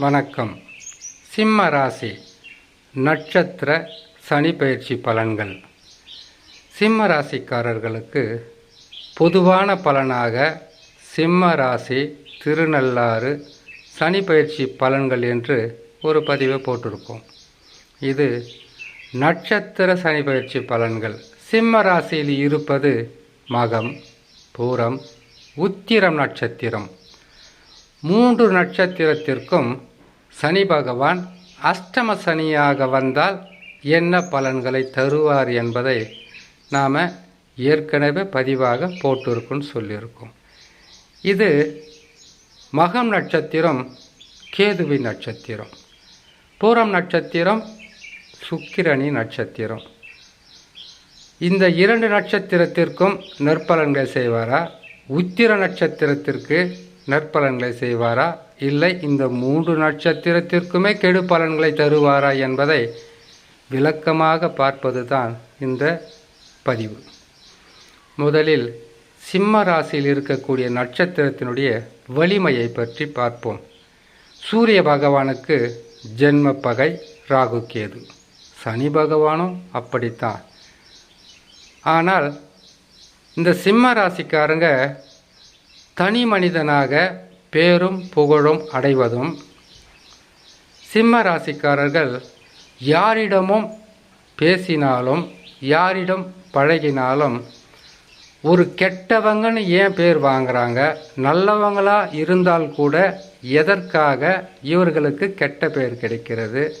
வணக்கம். சிம்ம ராசி. நட்சத்திர சனி பயிற்சி பலன்கள். சிம்ம ராசிக்காரர்களுக்கு பொதுவான பலனாக சிம்ம ராசி திருநள்ளாறு சனி பயிற்சி பலன்கள் என்று ஒரு பதிவை போட்டிருக்கோம். இது நட்சத்திர சனி பயிற்சி பலன்கள். சிம்ம ராசியில் இருப்பது மகம் பூரம் உத்திரம் நட்சத்திரம். மூன்று நட்சத்திரத்திற்கும் சனி பகவான் அஷ்டம சனியாக வந்தால் என்ன பலன்களை தருவார் என்பதை நாம் ஏற்கனவே பதிவாக போட்டிருக்குன்னு சொல்லியிருக்கோம். இது மகம் நட்சத்திரம் கேதுவி நட்சத்திரம். பூரம் நட்சத்திரம் சுக்கிரணி நட்சத்திரம். இந்த இரண்டு நட்சத்திரத்திற்கும் நற்பலன்களை செய்வாரா? உத்திர நட்சத்திரத்திற்கு நற்பலன்களை செய்வாரா? இல்லை இந்த மூன்று நட்சத்திரத்திற்குமே கெடு பலன்களை தருவாரா என்பதை விளக்கமாக பார்ப்பது தான் இந்த பதிவு. முதலில் சிம்ம ராசியில் இருக்கக்கூடிய நட்சத்திரத்தினுடைய வலிமையை பற்றி பார்ப்போம். சூரிய பகவானுக்கு ஜென்ம பகை ராகு கேது. சனி பகவானும் அப்படித்தான். ஆனால் இந்த சிம்ம ராசிக்காரங்க தனி மனிதனாக பேரும் புகழும் அடைவதும் சிம்ம ராசிக்காரர்கள் யாரிடமும் பேசினாலும் யாரிடம் பழகினாலும் ஒரு கெட்டவங்கன்னு ஏன் பேர் வாங்குறாங்க? நல்லவங்களாக இருந்தால் கூட எதற்காக இவர்களுக்கு கெட்ட பேர் கிடைக்கிறது?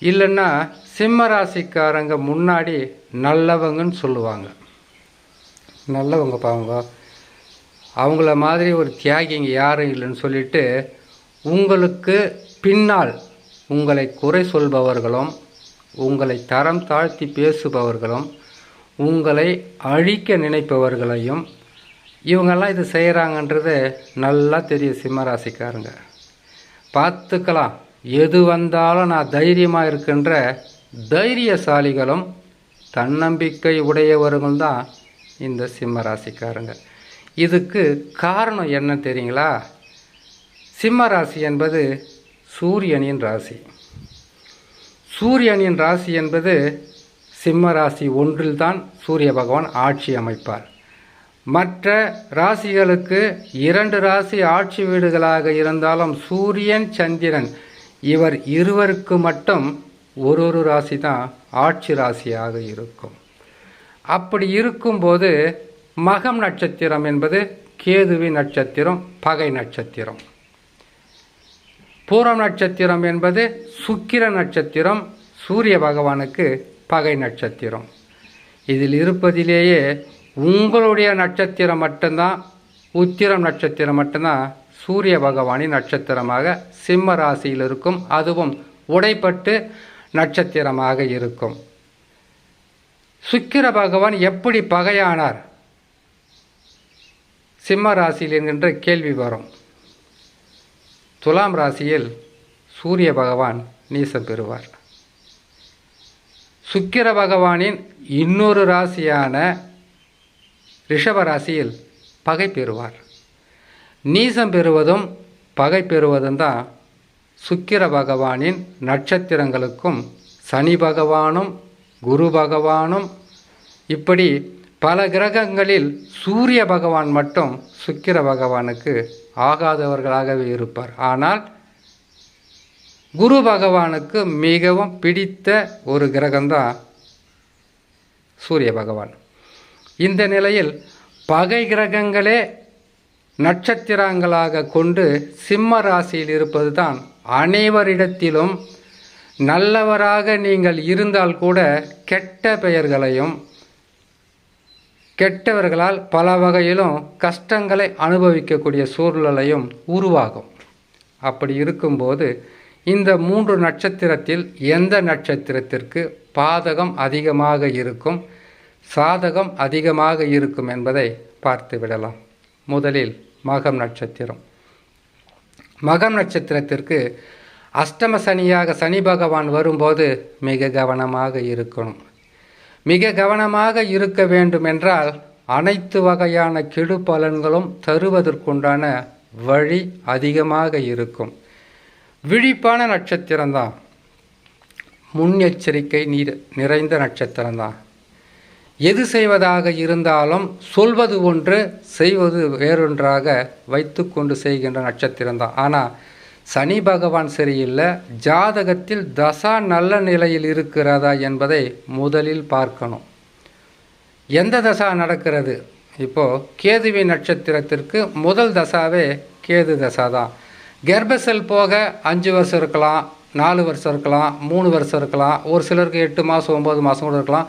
இல்லைன்னா சிம்ம ராசிக்காரங்க முன்னாடி நல்லவங்கன்னு சொல்லுவாங்க. நல்லவங்க பாவங்க. அவங்கள மாதிரி ஒரு தியாகி இங்கே யாரும் இல்லைன்னு சொல்லிட்டு உங்களுக்கு பின்னால் உங்களை குறை சொல்பவர்களும் உங்களை தரம் தாழ்த்தி பேசுபவர்களும் உங்களை அழிக்க நினைப்பவர்களையும் இவங்கெல்லாம் இது செய்கிறாங்கன்றது நல்லா தெரியும் சிம்மராசிக்காரங்க. பார்த்துக்கலாம் எது வந்தாலும் நான் தைரியமாக இருக்கின்ற தைரியசாலிகளும் தன்னம்பிக்கை உடையவர்களும் தான் இந்த சிம்ம ராசிக்காரங்க இதுக்கு காரணம் என்ன தெரியுங்களா? சிம்ம ராசி என்பது சூரியனின் ராசி. சூரியனின் ராசி என்பது சிம்ம ராசி ஒன்றில்தான் சூரிய பகவான் ஆட்சி அமைப்பார். மற்ற ராசிகளுக்கு இரண்டு ராசி ஆட்சி வீடுகளாக இருந்தாலும் சூரியன் சந்திரன் இவர் இருவருக்கு மட்டும் ஒரு ஒரு ராசி தான் ஆட்சி ராசியாக இருக்கும். அப்படி இருக்கும்போது மகம் நட்சத்திரம் என்பது கேதுவி நட்சத்திரம் பகை நட்சத்திரம். பூரம் நட்சத்திரம் என்பது சுக்கிர நட்சத்திரம் சூரிய பகவானுக்கு பகை நட்சத்திரம். இதில் இருப்பதிலேயே உங்களுடைய நட்சத்திரம் மட்டும்தான் உத்திரம் நட்சத்திரம் மட்டும்தான் சூரிய பகவானின் நட்சத்திரமாக சிம்ம ராசியில் இருக்கும் அதுவும் உடைப்பட்டு நட்சத்திரமாக இருக்கும். சுக்கிர பகவான் எப்படி பகையானார்? சிம்ம ராசியில் என்கின்ற கேள்வி வரும். துலாம் ராசியில் சூரிய பகவான் நீசம் பெறுவார். சுக்கிர பகவானின் இன்னொரு ராசியான ரிஷப ராசியில் பகை பெறுவார். நீசம் பெறுவதும் பகை பெறுவதும் தான் சுக்கிர பகவானின் நட்சத்திரங்களுக்கும் சனி பகவானும் குரு பகவானும் இப்படி பல கிரகங்களில் சூரிய பகவான் மட்டும் சுக்கிர பகவானுக்கு ஆகாதவர்களாகவே இருப்பார். ஆனால் குரு பகவானுக்கு மிகவும் பிடித்த ஒரு கிரகம்தான் சூரிய பகவான். இந்த நிலையில் பகை கிரகங்களே நட்சத்திரங்களாக கொண்டு சிம்ம ராசியில் இருப்பது தான் அனைவரிடத்திலும் நல்லவராக நீங்கள் இருந்தால் கூட கெட்ட பெயர்களையும் கெட்டவர்களால் பல வகையிலும் கஷ்டங்களை அனுபவிக்கக்கூடிய சூழ்நிலையும் உருவாகும். அப்படி இருக்கும்போது இந்த மூன்று நட்சத்திரத்தில் எந்த நட்சத்திரத்திற்கு பாதகம் அதிகமாக இருக்கும் சாதகம் அதிகமாக இருக்கும் என்பதை பார்த்து விடலாம். முதலில் மகம் நட்சத்திரம். மகம் நட்சத்திரத்திற்கு அஷ்டம சனியாக சனி பகவான் வரும்போது மிக கவனமாக இருக்கணும். மிக கவனமாக இருக்க வேண்டுமென்றால் அனைத்து வகையான கெடு பலன்களும் தருவதற்குண்டான வழி அதிகமாக இருக்கும். விழிப்பான நட்சத்திரம்தான். முன்னெச்சரிக்கை நீர் நிறைந்த நட்சத்திரம்தான். எது செய்வதாக இருந்தாலும் சொல்வது ஒன்று செய்வது வேறொன்றாக வைத்துக்கொண்டு செய்கின்ற நட்சத்திரம்தான். ஆனால் சனி பகவான் சரியில்லை ஜாதகத்தில் தசா நல்ல நிலையில் இருக்கிறதா என்பதை முதலில் பார்க்கணும். எந்த தசா நடக்கிறது? இப்போது கேதுவி நட்சத்திரத்திற்கு முதல் தசாவே கேது தசா தான். கர்ப்பசெல் போக அஞ்சு வருஷம் இருக்கலாம் நாலு வருஷம் இருக்கலாம் மூணு வருஷம் இருக்கலாம் ஒரு சிலருக்கு எட்டு மாதம் ஒம்பது மாதம் கூட இருக்கலாம்.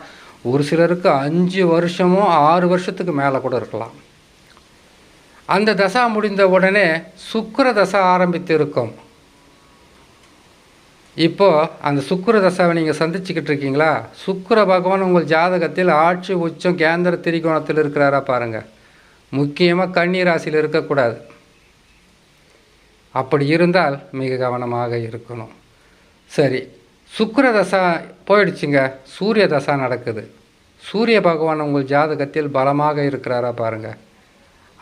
ஒரு சிலருக்கு அஞ்சு வருஷமும் ஆறு வருஷத்துக்கு மேலே கூட இருக்கலாம். அந்த தசா முடிந்த உடனே சுக்கர தசா ஆரம்பித்து இருக்கும் இப்போது அந்த சுக்கர தசாவை நீங்கள் சந்திச்சுக்கிட்டு இருக்கீங்களா? சுக்கர பகவான் உங்கள் ஜாதகத்தில் ஆட்சி உச்சம் கேந்திர திரிகோணத்தில் இருக்கிறாரா பாருங்கள் முக்கியமாக கன்னி ராசியில் இருக்கக்கூடாது. அப்படி இருந்தால் மிக கவனமாக இருக்கணும். சரி சுக்கர தசா போயிடுச்சுங்க. சூரிய தசா நடக்குது. சூரிய பகவான் உங்கள் ஜாதகத்தில் பலமாக இருக்கிறாரா பாருங்கள்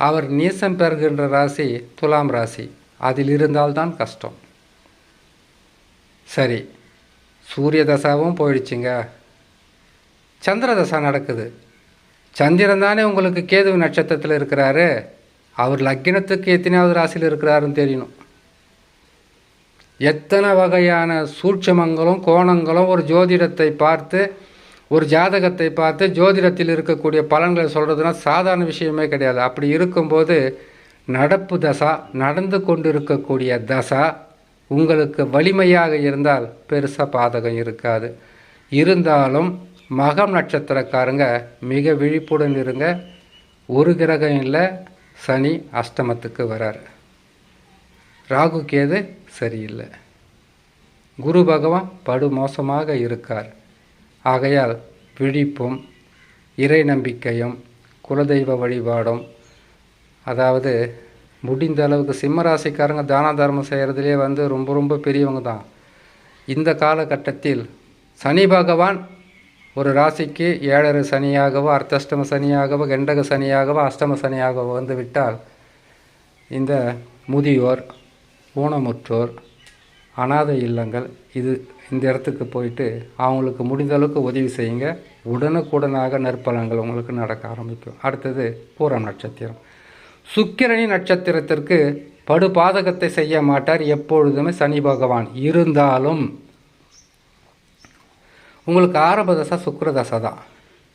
அவர் நீசம் பெறுகின்ற ராசி துலாம் ராசி. அதில் இருந்தால்தான் கஷ்டம். சரி சூரிய தசாவும் போயிடுச்சுங்க. சந்திர தசா நடக்குது. சந்திரன் தானே உங்களுக்கு கேது நட்சத்திரத்தில் இருக்கிறாரு. அவர் லக்கினத்துக்கு எத்தனையாவது ராசியில் இருக்கிறாருன்னு தெரியணும். எத்தனை வகையான சூட்சமங்களும் கோணங்களும் ஒரு ஜோதிடத்தை பார்த்து ஒரு ஜாதகத்தை பார்த்து ஜோதிடத்தில் இருக்கக்கூடிய பலன்களை சொல்கிறதுனா சாதாரண விஷயமே கிடையாது. அப்படி இருக்கும்போது நடப்பு தசா நடந்து கொண்டு இருக்கக்கூடிய தசா உங்களுக்கு வலிமையாக இருந்தால் பெருசாக பாதகம் இருக்காது. இருந்தாலும் மகம் நட்சத்திரக்காரங்க மிக விழிப்புடன் இருங்க. ஒரு கிரகம் இல்லை சனி அஷ்டமத்துக்கு வரார். ராகு கேது சரியில்லை. குரு பகவான் படு மோசமாக இருக்கார். ஆகையால் விழிப்பும் இறை நம்பிக்கையும் குலதெய்வ வழிபாடும் அதாவது முடிந்த அளவுக்கு சிம்ம ராசிக்காரங்க தான தர்மம் செய்கிறதுலே வந்து ரொம்ப ரொம்ப பெரியவங்க தான். இந்த காலகட்டத்தில் சனி பகவான் ஒரு ராசிக்கு ஏழரை சனியாகவோ அர்த்தஷ்டம சனியாகவோ கண்டக சனியாகவோ அஷ்டம சனியாகவோ வந்து விட்டால் இந்த முதியோர் ஊனமுற்றோர் அனாதை இல்லங்கள் இது இந்த இடத்துக்கு போயிட்டு அவங்களுக்கு முடிந்த அளவுக்கு உதவி செய்யுங்க. உடனுக்குடனாக நற்பலங்கள் உங்களுக்கு நடக்க ஆரம்பிக்கும். அடுத்தது பூரம் நட்சத்திரம். சுக்கிரணி நட்சத்திரத்திற்கு படு பாதகத்தை செய்ய மாட்டார். எப்பொழுதுமே சனி பகவான் இருந்தாலும் உங்களுக்கு ஆரம்ப தசா சுக்கிர தான்.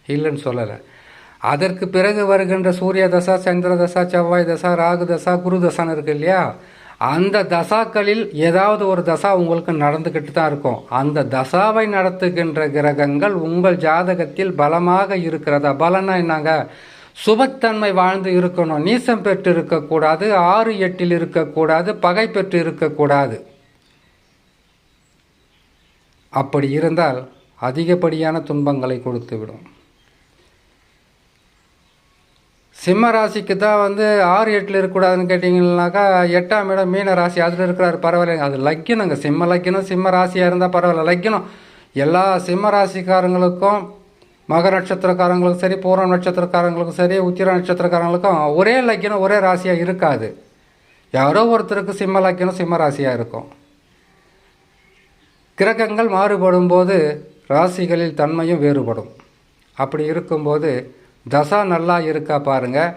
இல்லைன்னு சொல்லலை. அதற்கு பிறகு வருகின்ற சூரிய தசா சந்திர தசா செவ்வாய் தசா ராகு தசா குரு தசான்னு இருக்கு இல்லையா? அந்த தசாக்களில் ஏதாவது ஒரு தசா உங்களுக்கு நடந்துக்கிட்டு தான் இருக்கும். அந்த தசாவை நடத்துகின்ற கிரகங்கள் உங்கள் ஜாதகத்தில் பலமாக இருக்கிறதா? பலனா என்னங்க? சுபத்தன்மை வாழ்ந்து இருக்கணும். நீசம் பெற்று இருக்கக்கூடாது ஆறு எட்டில் இருக்கக்கூடாது பகை பெற்று இருக்கக்கூடாது அப்படி இருந்தால் அதிகப்படியான துன்பங்களை கொடுத்து சிம்ம ராசிக்கு தான் வந்து ஆறு எட்டில் இருக்கக்கூடாதுன்னு கேட்டிங்கன்னாக்கா எட்டாம் இடம் மீன ராசி. அதில் இருக்கிறாரு பரவாயில்ல அது லக்கினங்க. சிம்ம லக்கினம் சிம்ம ராசியாக இருந்தால் பரவாயில்ல. லக்கினம். எல்லா சிம்ம ராசிக்காரங்களுக்கும் மக நட்சத்திரக்காரங்களுக்கும் சரி பூர்வ நட்சத்திரக்காரங்களுக்கும் சரி உத்திர நட்சத்திரக்காரங்களுக்கும் ஒரே லக்கினம் ஒரே ராசியாக இருக்காது. யாரோ ஒருத்தருக்கு சிம்ம லக்கினம் சிம்ம ராசியாக இருக்கும். கிரகங்கள் மாறுபடும் போது ராசிகளில் தன்மையும் வேறுபடும். அப்படி இருக்கும்போது தசா நல்லா இருக்கா பாருங்கள்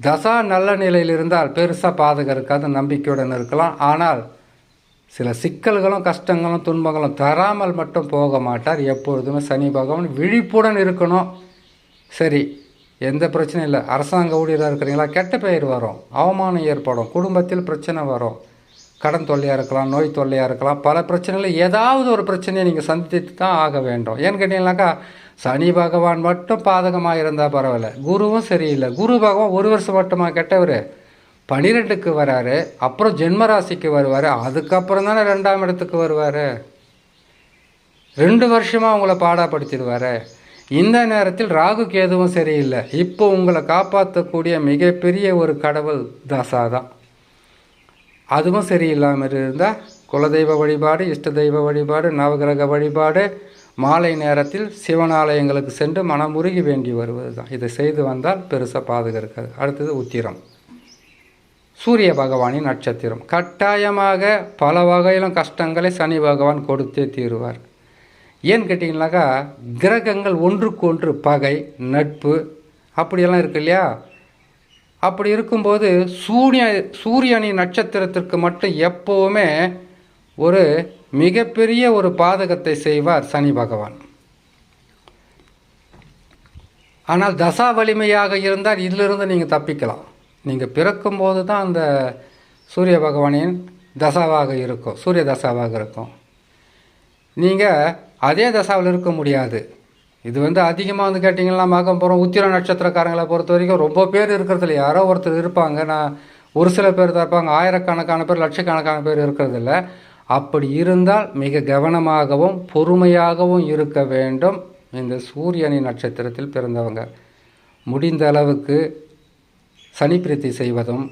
தசா நல்ல நிலையில் இருந்தால் பெருசாக பாதகம் இருக்காது நம்பிக்கையுடன் இருக்கலாம். ஆனால் சில சிக்கல்களும் கஷ்டங்களும் துன்பங்களும் தராமல் மட்டும் போக மாட்டார். எப்பொழுதுமே சனி பகவான் விழிப்புடன் இருக்கணும். சரி எந்த பிரச்சனையும் இல்லை. அரசாங்க ஊழியராக இருக்கிறீங்களா? கெட்ட பெயர் வரும். அவமானம் ஏற்படும். குடும்பத்தில் பிரச்சனை வரும். கடன் தொல்லையாக இருக்கலாம் நோய் தொல்லையாக இருக்கலாம். பல பிரச்சனைகள் ஏதாவது ஒரு பிரச்சனையை நீங்கள் சந்தித்து தான் ஆக வேண்டும். ஏன்னு கேட்டீங்கன்னாக்கா சனி பகவான் மட்டும் பாதகமாக இருந்தால் பரவாயில்ல. குருவும் சரியில்லை. குரு பகவான் ஒரு வருஷம் மட்டுமா கெட்டவர்? பனிரெண்டுக்கு வராரு. அப்புறம் ஜென்மராசிக்கு வருவார். அதுக்கப்புறம் தானே ரெண்டாம் இடத்துக்கு வருவார். ரெண்டு வருஷமாக உங்களை பாடாப்படுத்திடுவார். இந்த நேரத்தில் ராகு கேதுவும் சரியில்லை. இப்போ உங்களை காப்பாற்றக்கூடிய மிகப்பெரிய ஒரு கடவுள் தசா தான் அதுவும் சரியில்லாமல் இருந்தால் குலதெய்வ வழிபாடு இஷ்ட தெய்வ வழிபாடு நவகிரக வழிபாடு மாலை நேரத்தில் சிவனாலயங்களுக்கு சென்று மனமுருகி வேண்டி வருவது தான் இதை செய்து வந்தால் பெருசாக பாதுகா இருக்காது. அடுத்தது உத்திரம். சூரிய பகவானின் நட்சத்திரம். கட்டாயமாக பல வகையிலும் கஷ்டங்களை சனி பகவான் கொடுத்தே தீருவார். ஏன்னு கேட்டிங்கனாக்கா கிரகங்கள் ஒன்றுக்கொன்று பகை நட்பு அப்படியெல்லாம் இருக்கு இல்லையா? அப்படி இருக்கும்போது சூரிய சூரியனின் நட்சத்திரத்திற்கு மட்டும் எப்போவுமே ஒரு மிகப்பெரிய ஒரு பாதகத்தை செய்வார் சனி பகவான். ஆனால் தசா வலிமையாக இருந்தால் இதிலிருந்து நீங்கள் தப்பிக்கலாம். நீங்கள் பிறக்கும்போது தான் அந்த சூரிய பகவானின் தசாவாக இருக்கும் சூரிய தசாவாக இருக்கும். நீங்கள் அதே தசாவில் இருக்க முடியாது. இது வந்து அதிகமாக வந்து கேட்டிங்கன்னா மகம்புறம் உத்திர நட்சத்திரக்காரங்களை பொறுத்த வரைக்கும் ரொம்ப பேர் இருக்கிறதில்ல யாரோ ஒருத்தர் இருப்பாங்க. நான் ஒரு சில பேர் தான் இருப்பாங்க. ஆயிரக்கணக்கான பேர் லட்சக்கணக்கான பேர் இருக்கிறதில்ல அப்படி இருந்தால் மிக கவனமாகவும் பொறுமையாகவும் இருக்க வேண்டும். இந்த சூரியனின் நட்சத்திரத்தில் பிறந்தவங்க. முடிந்த அளவுக்கு சனிப்பிரத்தி செய்வதும்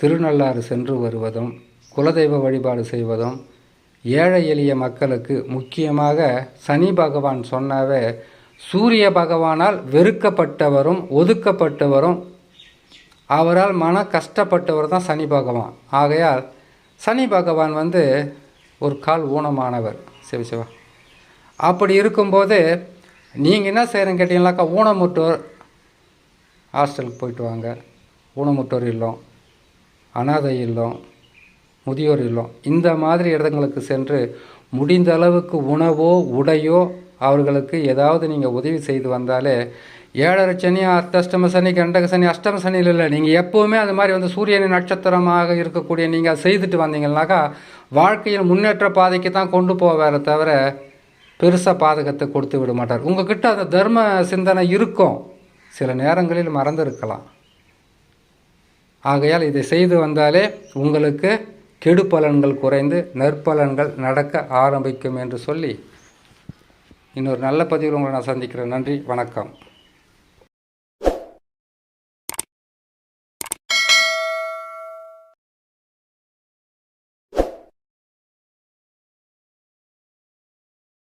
திருநள்ளாறு சென்று வருவதும் குலதெய்வ வழிபாடு செய்வதும் ஏழை எளிய மக்களுக்கு முக்கியமாக சனி பகவான் சொன்னாவே சூரிய பகவானால் வெறுக்கப்பட்டவரும் ஒதுக்கப்பட்டவரும் அவரால் மன கஷ்டப்பட்டவர் தான் சனி பகவான். ஆகையால் சனி பகவான் வந்து ஒரு கால் ஊனமானவர். சிவ சிவா அப்படி இருக்கும்போது நீங்கள் என்ன செய்கிறேன்னு கேட்டிங்கனாக்கா ஊனமுற்றோர் ஹாஸ்டலுக்கு போயிட்டு வாங்க. ஊனமுற்றோர் இல்லம் அனாதை இல்லம் முதியோர் இல்லம் இந்த மாதிரி இடங்களுக்கு சென்று முடிந்த அளவுக்கு உணவோ உடையோ அவர்களுக்கு ஏதாவது நீங்கள் உதவி செய்து வந்தாலே ஏழரை சனி அர்த்தஷ்டம சனி கண்டக சனி அஷ்டம சனியில் இல்லை. நீங்கள் எப்போவுமே அது மாதிரி வந்து சூரியனின் நட்சத்திரமாக இருக்கக்கூடிய நீங்கள் அதை செய்துட்டு வந்தீங்கன்னாக்கா வாழ்க்கையில் முன்னேற்ற பாதைக்கு தான் கொண்டு போவார தவிர பெருசாக பாதகத்தை கொடுத்து விட மாட்டார். உங்ககிட்ட அந்த தர்ம சிந்தனை இருக்கும். சில நேரங்களில் மறந்துருக்கலாம். ஆகையால் இதை செய்து வந்தாலே உங்களுக்கு கெடு பலன்கள் குறைந்து நற்பலன்கள் நடக்க ஆரம்பிக்கும் என்று சொல்லி இன்னொரு நல்ல பதிவில் உங்களை நான் சந்திக்கிறேன். நன்றி வணக்கம்.